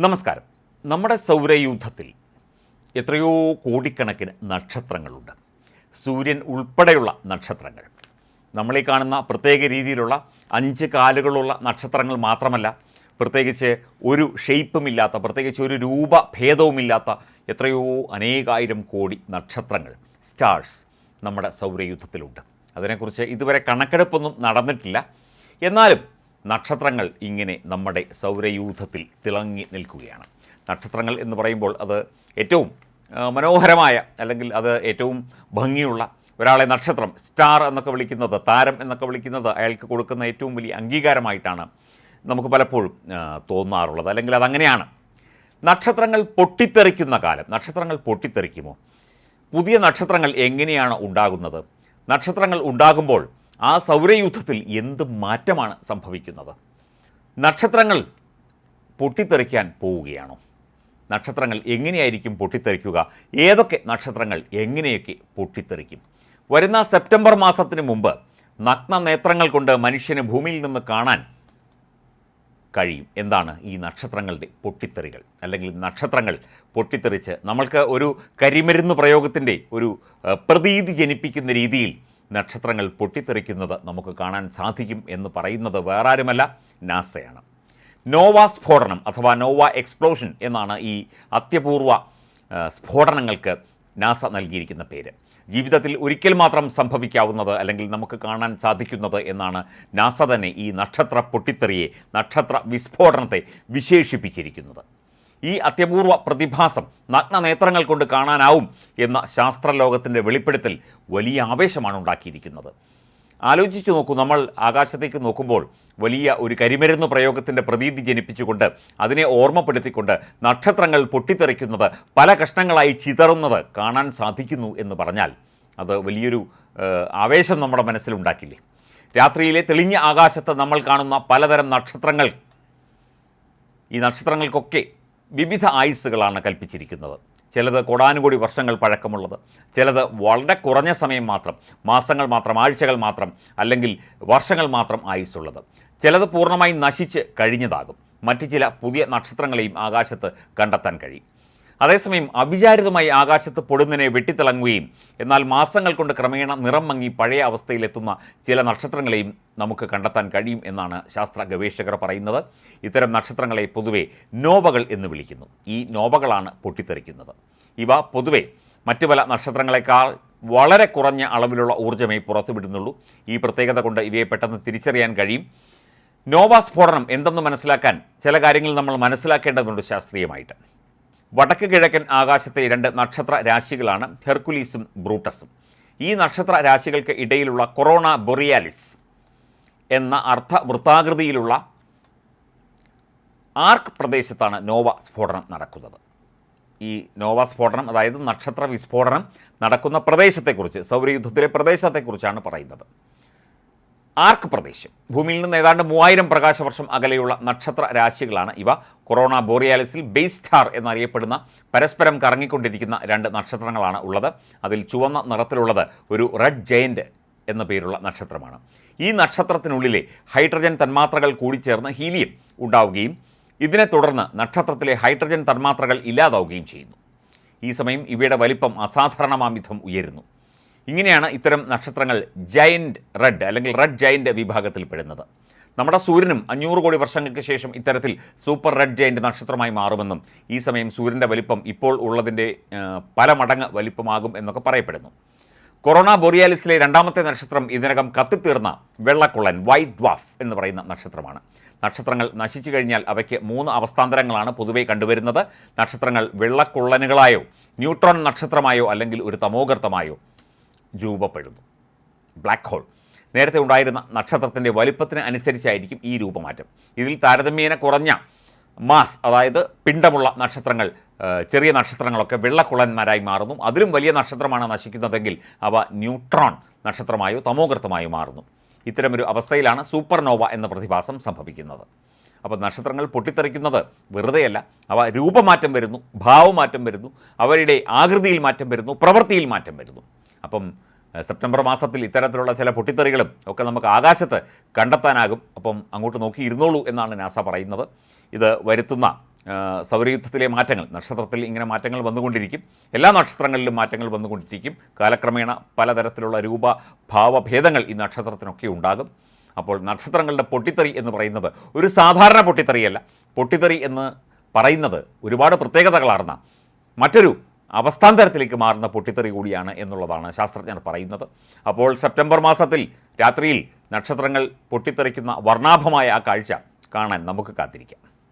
നമസ്കാരം. നമ്മുടെ സൗരയൂഥത്തിൽ എത്രയോ കോടിക്കണക്കിന് നക്ഷത്രങ്ങളുണ്ട്. സൂര്യൻ ഉൾപ്പെടെയുള്ള നക്ഷത്രങ്ങൾ. നമ്മളീ കാണുന്ന പ്രത്യേക രീതിയിലുള്ള അഞ്ച് കാലുകളുള്ള നക്ഷത്രങ്ങൾ മാത്രമല്ല പ്രത്യേകിച്ച് ഒരു ഷെയ്പ്പുമില്ലാത്ത പ്രത്യേകിച്ച് ഒരു രൂപഭേദവുമില്ലാത്ത എത്രയോ അനേകായിരം കോടി നക്ഷത്രങ്ങൾ സ്റ്റാർസ് നമ്മുടെ സൗരയൂഥത്തിലുണ്ട്. അതിനെക്കുറിച്ച് ഇതുവരെ കണക്കെടുപ്പൊന്നും നടന്നിട്ടില്ല. എന്നാലും നക്ഷത്രങ്ങൾ ഇങ്ങനെ നമ്മുടെ സൗരയൂഥത്തിൽ തിളങ്ങി നിൽക്കുകയാണ്. നക്ഷത്രങ്ങൾ എന്ന് പറയുമ്പോൾ അത് ഏറ്റവും മനോഹരമായ അല്ലെങ്കിൽ അത് ഏറ്റവും ഭംഗിയുള്ള ഒരാളെ നക്ഷത്രം സ്റ്റാർ എന്നൊക്കെ വിളിക്കുന്നത് താരം എന്നൊക്കെ വിളിക്കുന്നത് അയാൾക്ക് കൊടുക്കുന്ന ഏറ്റവും വലിയ അംഗീകാരമായിട്ടാണ് നമുക്ക് പലപ്പോഴും തോന്നാറുള്ളത്. അല്ലെങ്കിൽ അതങ്ങനെയാണ്. നക്ഷത്രങ്ങൾ പൊട്ടിത്തെറിക്കുന്ന കാലം. നക്ഷത്രങ്ങൾ പൊട്ടിത്തെറിക്കുമോ? പുതിയ നക്ഷത്രങ്ങൾ എങ്ങനെയാണ് ഉണ്ടാകുന്നത്? നക്ഷത്രങ്ങൾ ഉണ്ടാകുമ്പോൾ ആ സൗരയൂഥത്തിൽ എന്ത് മാറ്റമാണ് സംഭവിക്കുന്നത്? നക്ഷത്രങ്ങൾ പൊട്ടിത്തെറിക്കാൻ പോവുകയാണോ? നക്ഷത്രങ്ങൾ എങ്ങനെയായിരിക്കും പൊട്ടിത്തെറിക്കുക? ഏതൊക്കെ നക്ഷത്രങ്ങൾ എങ്ങനെയൊക്കെ പൊട്ടിത്തെറിക്കും? വരുന്ന സെപ്റ്റംബർ മാസത്തിന് മുമ്പ് നഗ്ന നേത്രങ്ങൾ കൊണ്ട് മനുഷ്യന് ഭൂമിയിൽ നിന്ന് കാണാൻ കഴിയും. എന്താണ് ഈ നക്ഷത്രങ്ങളുടെ പൊട്ടിത്തെറികൾ? അല്ലെങ്കിൽ നക്ഷത്രങ്ങൾ പൊട്ടിത്തെറിച്ച് നമ്മൾക്ക് ഒരു കരിമരുന്ന് പ്രയോഗത്തിന്റെ ഒരു പ്രതീതി ജനിപ്പിക്കുന്ന രീതിയിൽ നക്ഷത്രങ്ങൾ പൊട്ടിത്തെറിക്കുന്നത് നമുക്ക് കാണാൻ സാധിക്കും എന്ന് പറയുന്നത് വേറാരുമല്ല നാസയാണ്. നോവ സ്ഫോടനം അഥവാ നോവ എക്സ്പ്ലോഷൻ എന്നാണ് ഈ അത്യപൂർവ സ്ഫോടനങ്ങൾക്ക് നാസ നൽകിയിരിക്കുന്ന പേര്. ജീവിതത്തിൽ ഒരിക്കൽ മാത്രം സംഭവിക്കാവുന്നത് അല്ലെങ്കിൽ നമുക്ക് കാണാൻ സാധിക്കുന്നത് എന്നാണ് നാസ തന്നെ ഈ നക്ഷത്ര പൊട്ടിത്തെറിയെ നക്ഷത്ര വിസ്ഫോടനത്തെ വിശേഷിപ്പിച്ചിരിക്കുന്നത്. ഈ അത്യപൂർവ പ്രതിഭാസം നഗ്ന നേത്രങ്ങൾ കൊണ്ട് കാണാനാവും എന്ന ശാസ്ത്രലോകത്തിന്റെ വെളിപ്പെടുത്തൽ വലിയ ആവേശമാണ് ഉണ്ടാക്കിയിരിക്കുന്നത്. ആലോചിച്ചു നോക്കൂ നമ്മൾ ആകാശത്തേക്ക് നോക്കുമ്പോൾ വലിയ ഒരു കരിമരുന്ന് പ്രയോഗത്തിന്റെ പ്രതീതി ജനിപ്പിച്ചുകൊണ്ട് അതിനെ ഓർമ്മപ്പെടുത്തിക്കൊണ്ട് നക്ഷത്രങ്ങൾ പൊട്ടിത്തെറിക്കുന്നത് പല കഷ്ണങ്ങളായി ചിതറുന്നത് കാണാൻ സാധിക്കുന്നു എന്ന് പറഞ്ഞാൽ അത് വലിയൊരു ആവേശം നമ്മുടെ മനസ്സിലുണ്ടാക്കില്ലേ രാത്രിയിലെ തെളിഞ്ഞ ആകാശത്ത് നമ്മൾ കാണുന്ന പലതരം നക്ഷത്രങ്ങൾ ഈ നക്ഷത്രങ്ങൾക്കൊക്കെ വിവിധ ആയുസ്സുകളാണ് കൽപ്പിച്ചിരിക്കുന്നത്. ചിലത് കോടാനുകോടി വർഷങ്ങൾ പഴക്കമുള്ളത്. ചിലത് വളരെ കുറഞ്ഞ സമയം മാത്രം മാസങ്ങൾ മാത്രം ആഴ്ചകൾ മാത്രം അല്ലെങ്കിൽ വർഷങ്ങൾ മാത്രം ആയുസ്സുള്ളത്. ചിലത് പൂർണമായി നശിച്ച് കഴിഞ്ഞതാകും. മറ്റ് ചില പുതിയ നക്ഷത്രങ്ങളെയും ആകാശത്ത് കണ്ടെത്താൻ കഴിയും. അതേസമയം അവിചാരിതമായി ആകാശത്ത് പൊടുന്നതിനെ വെട്ടിത്തിളങ്ങുകയും എന്നാൽ മാസങ്ങൾ കൊണ്ട് ക്രമേണ നിറം മങ്ങി പഴയ അവസ്ഥയിലെത്തുന്ന ചില നക്ഷത്രങ്ങളെയും നമുക്ക് കണ്ടെത്താൻ കഴിയും എന്നാണ് ശാസ്ത്ര ഗവേഷകർ പറയുന്നത്. ഇത്തരം നക്ഷത്രങ്ങളെ പൊതുവെ നോവകൾ എന്ന് വിളിക്കുന്നു. ഈ നോവകളാണ് പൊട്ടിത്തെറിക്കുന്നത്. ഇവ പൊതുവെ മറ്റു പല നക്ഷത്രങ്ങളെക്കാൾ വളരെ കുറഞ്ഞ അളവിലുള്ള ഊർജമേ പുറത്തുവിടുന്നുള്ളൂ. ഈ പ്രത്യേകത കൊണ്ട് ഇവയെ പെട്ടെന്ന് തിരിച്ചറിയാൻ കഴിയും. നോവ സ്ഫോടനം എന്തെന്ന് മനസ്സിലാക്കാൻ ചില കാര്യങ്ങൾ നമ്മൾ മനസ്സിലാക്കേണ്ടതുണ്ട് ശാസ്ത്രീയമായിട്ട്. വടക്ക് കിഴക്കൻ ആകാശത്തെ രണ്ട് നക്ഷത്ര രാശികളാണ് ഹെർക്കുലീസും ബ്രൂട്ടസും. ഈ നക്ഷത്ര രാശികൾക്ക് ഇടയിലുള്ള കൊറോണ ബൊറിയാലിസ് എന്ന അർദ്ധവൃത്താകൃതിയിലുള്ള ആർക്ക് പ്രദേശത്താണ് നോവ സ്ഫോടനം നടക്കുന്നത്? ഈ നോവ സ്ഫോടനം അതായത് നക്ഷത്ര വിസ്ഫോടനം നടക്കുന്ന പ്രദേശത്തെക്കുറിച്ച് സൗരയുദ്ധത്തിലെ പ്രദേശത്തെക്കുറിച്ചാണ് പറയുന്നത്. ആർക്ക് പ്രദേശം ഭൂമിയിൽ നിന്ന് ഏതാണ്ട് മൂവായിരം പ്രകാശവർഷം അകലെയുള്ള നക്ഷത്ര രാശികളാണ് ഇവ. കൊറോണ ബോറിയാലിസിൽ ബേസ് സ്റ്റാർ എന്നറിയപ്പെടുന്ന പരസ്പരം കറങ്ങിക്കൊണ്ടിരിക്കുന്ന രണ്ട് നക്ഷത്രങ്ങളാണ് ഉള്ളത്. അതിൽ ചുവന്ന നിറത്തിലുള്ളത് ഒരു റെഡ് ജയന്റ് എന്ന പേരുള്ള നക്ഷത്രമാണ്. ഈ നക്ഷത്രത്തിനുള്ളിലെ ഹൈഡ്രജൻ തന്മാത്രകൾ കൂടിച്ചേർന്ന് ഹീലിയം ഉണ്ടാവുകയും ഇതിനെ തുടർന്ന് നക്ഷത്രത്തിലെ ഹൈഡ്രജൻ തന്മാത്രകൾ ഇല്ലാതാവുകയും ചെയ്യുന്നു. ഈ സമയം ഇവയുടെ വലിപ്പം അസാധാരണമാം വിധം ഉയരുന്നു. ഇങ്ങനെയാണ് ഇത്തരം നക്ഷത്രങ്ങൾ ജയന്റ് റെഡ് അല്ലെങ്കിൽ റെഡ് ജയന്റ് വിഭാഗത്തിൽ പെടുന്നത്. നമ്മുടെ സൂര്യനും അഞ്ഞൂറ് കോടി വർഷങ്ങൾക്ക് ശേഷം ഇത്തരത്തിൽ സൂപ്പർ റെഡ് ജയന്റ് നക്ഷത്രമായി മാറുമെന്നും ഈ സമയം സൂര്യന്റെ വലിപ്പം ഇപ്പോൾ ഉള്ളതിന്റെ പല മടങ്ങ് വലിപ്പമാകും എന്നൊക്കെ പറയപ്പെടുന്നു. കൊറോണ ബൊറിയാലിസിലെ രണ്ടാമത്തെ നക്ഷത്രം ഇതിനകം കത്തിത്തീർന്ന വെള്ളക്കുള്ളൻ വൈറ്റ് ഡ്വാഫ് എന്ന് പറയുന്ന നക്ഷത്രമാണ്. നക്ഷത്രങ്ങൾ നശിച്ചു കഴിഞ്ഞാൽ അവയ്ക്ക് മൂന്ന് അവസ്ഥാന്തരങ്ങളാണ് പൊതുവേ കണ്ടുവരുന്നത്. നക്ഷത്രങ്ങൾ വെള്ളക്കുള്ളനുകളായോ ന്യൂട്രോൺ നക്ഷത്രമായോ അല്ലെങ്കിൽ ഒരു തമോഗർത്തമായോ രൂപപ്പെടുന്നു. ബ്ലാക്ക് ഹോൾ നേരത്തെ ഉണ്ടായിരുന്ന നക്ഷത്രത്തിന്റെ വലിപ്പത്തിന് അനുസരിച്ചായിരിക്കും ഈ രൂപമാറ്റം. ഇതിൽ താരതമ്യേന കുറഞ്ഞ മാസ് അതായത് പിണ്ടമുള്ള നക്ഷത്രങ്ങൾ ചെറിയ നക്ഷത്രങ്ങളൊക്കെ വെള്ളക്കുളന്മാരായി മാറുന്നു. അതിലും വലിയ നക്ഷത്രമാണ് നശിക്കുന്നതെങ്കിൽ അവ ന്യൂട്രോൺ നക്ഷത്രമായോ തമോകൃത്തമായോ മാറുന്നു. ഇത്തരമൊരു അവസ്ഥയിലാണ് സൂപ്പർനോവ എന്ന പ്രതിഭാസം സംഭവിക്കുന്നത്. അപ്പോൾ നക്ഷത്രങ്ങൾ പൊട്ടിത്തെറിക്കുന്നത് വെറുതെയല്ല. അവ രൂപമാറ്റം വരുന്നു ഭാവമാറ്റം വരുന്നു അവരുടെ ആകൃതിയിൽ മാറ്റം വരുന്നു പ്രവൃത്തിയിൽ മാറ്റം വരുന്നു. അപ്പം സെപ്റ്റംബർ മാസത്തിൽ ഇത്തരത്തിലുള്ള ചില പൊട്ടിത്തെറികളും ഒക്കെ നമുക്ക് ആകാശത്ത് കണ്ടെത്താനാകും. അപ്പം അങ്ങോട്ട് നോക്കി ഇരുന്നോളൂ എന്നാണ് നാസ പറയുന്നത്. ഇത് വരുത്തുന്ന സൗരയുദ്ധത്തിലെ മാറ്റങ്ങൾ നക്ഷത്രത്തിൽ ഇങ്ങനെ മാറ്റങ്ങൾ വന്നുകൊണ്ടിരിക്കും. എല്ലാ നക്ഷത്രങ്ങളിലും മാറ്റങ്ങൾ വന്നുകൊണ്ടിരിക്കും. കാലക്രമേണ പലതരത്തിലുള്ള രൂപ ഭാവഭേദങ്ങൾ ഈ നക്ഷത്രത്തിനൊക്കെ ഉണ്ടാകും. അപ്പോൾ നക്ഷത്രങ്ങളുടെ പൊട്ടിത്തെറി എന്ന് പറയുന്നത് ഒരു സാധാരണ പൊട്ടിത്തെറിയല്ല. പൊട്ടിത്തെറി എന്ന് പറയുന്നത് ഒരുപാട് പ്രത്യേകതകളാർന്ന മറ്റൊരു അവസ്ഥാന്തരത്തിലേക്ക് മാറുന്ന പൊട്ടിത്തെറി കൂടിയാണ് എന്നുള്ളതാണ് ശാസ്ത്രജ്ഞർ പറയുന്നത്. അപ്പോൾ സെപ്റ്റംബർ മാസത്തിൽ രാത്രിയിൽ നക്ഷത്രങ്ങൾ പൊട്ടിത്തെറിക്കുന്ന വർണാഭമായ ആ കാഴ്ച കാണാൻ നമുക്ക് കാത്തിരിക്കാം.